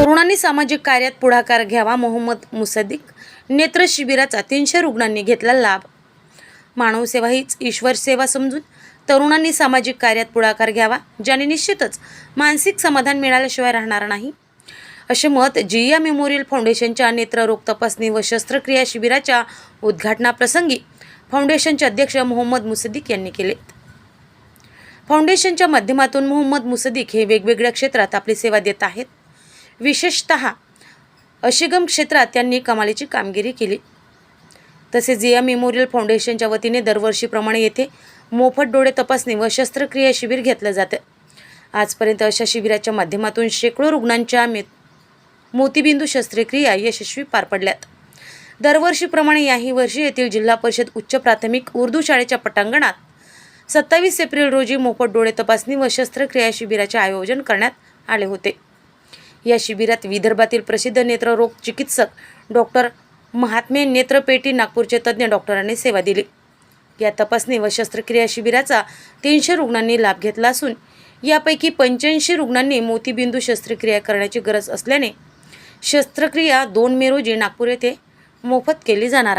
तरुणांनी सामाजिक कार्यात पुढाकार घ्यावा. मोहम्मद मुसदिक नेत्र शिबिराचा तीनशे रुग्णांनी घेतला लाभ. मानव सेवा हीच ईश्वर सेवा समजून तरुणांनी सामाजिक कार्यात पुढाकार घ्यावा ज्याने निश्चितच मानसिक समाधान मिळाल्याशिवाय राहणार नाही. असे मत जिया मेमोरियल फाउंडेशनच्या नेत्ररोग तपासणी व शस्त्रक्रिया शिबिराच्या उद्घाटनाप्रसंगी फाउंडेशनचे अध्यक्ष मोहम्मद मुसदिक यांनी केले. फाउंडेशनच्या माध्यमातून मोहम्मद मुसदिक हे वेगवेगळ्या क्षेत्रात आपली सेवा देत आहेत. विशेषत अशिगम क्षेत्रात त्यांनी कमालीची कामगिरी केली. तसेच जिया मेमोरियल फाउंडेशनच्या वतीने दरवर्षीप्रमाणे येथे मोफत डोळे तपासणी व शस्त्रक्रिया शिबिर घेतलं जातं. आजपर्यंत अशा शिबिराच्या माध्यमातून शेकडो रुग्णांच्या मे मोतीबिंदू शस्त्रक्रिया यशस्वी पार पडल्यात. दरवर्षीप्रमाणे याही वर्षी येथील जिल्हा परिषद उच्च प्राथमिक उर्दू शाळेच्या पटांगणात सत्तावीस एप्रिल रोजी मोफत डोळे तपासणी व शस्त्रक्रिया शिबिराचे आयोजन करण्यात आले होते. या शिबिरात विदर्भातील प्रसिद्ध नेत्ररोग चिकित्सक डॉक्टर महात्मे नेत्रपेटी नागपूरचे तज्ज्ञ डॉक्टरांनी सेवा दिली. या तपासणी व शस्त्रक्रिया शिबिराचा तीनशे रुग्णांनी लाभ घेतला असून यापैकी पंच्याऐंशी रुग्णांनी मोतीबिंदू शस्त्रक्रिया करण्याची गरज असल्याने शस्त्रक्रिया दोन मे रोजी नागपूर येथे मोफत केली जाणार आहे.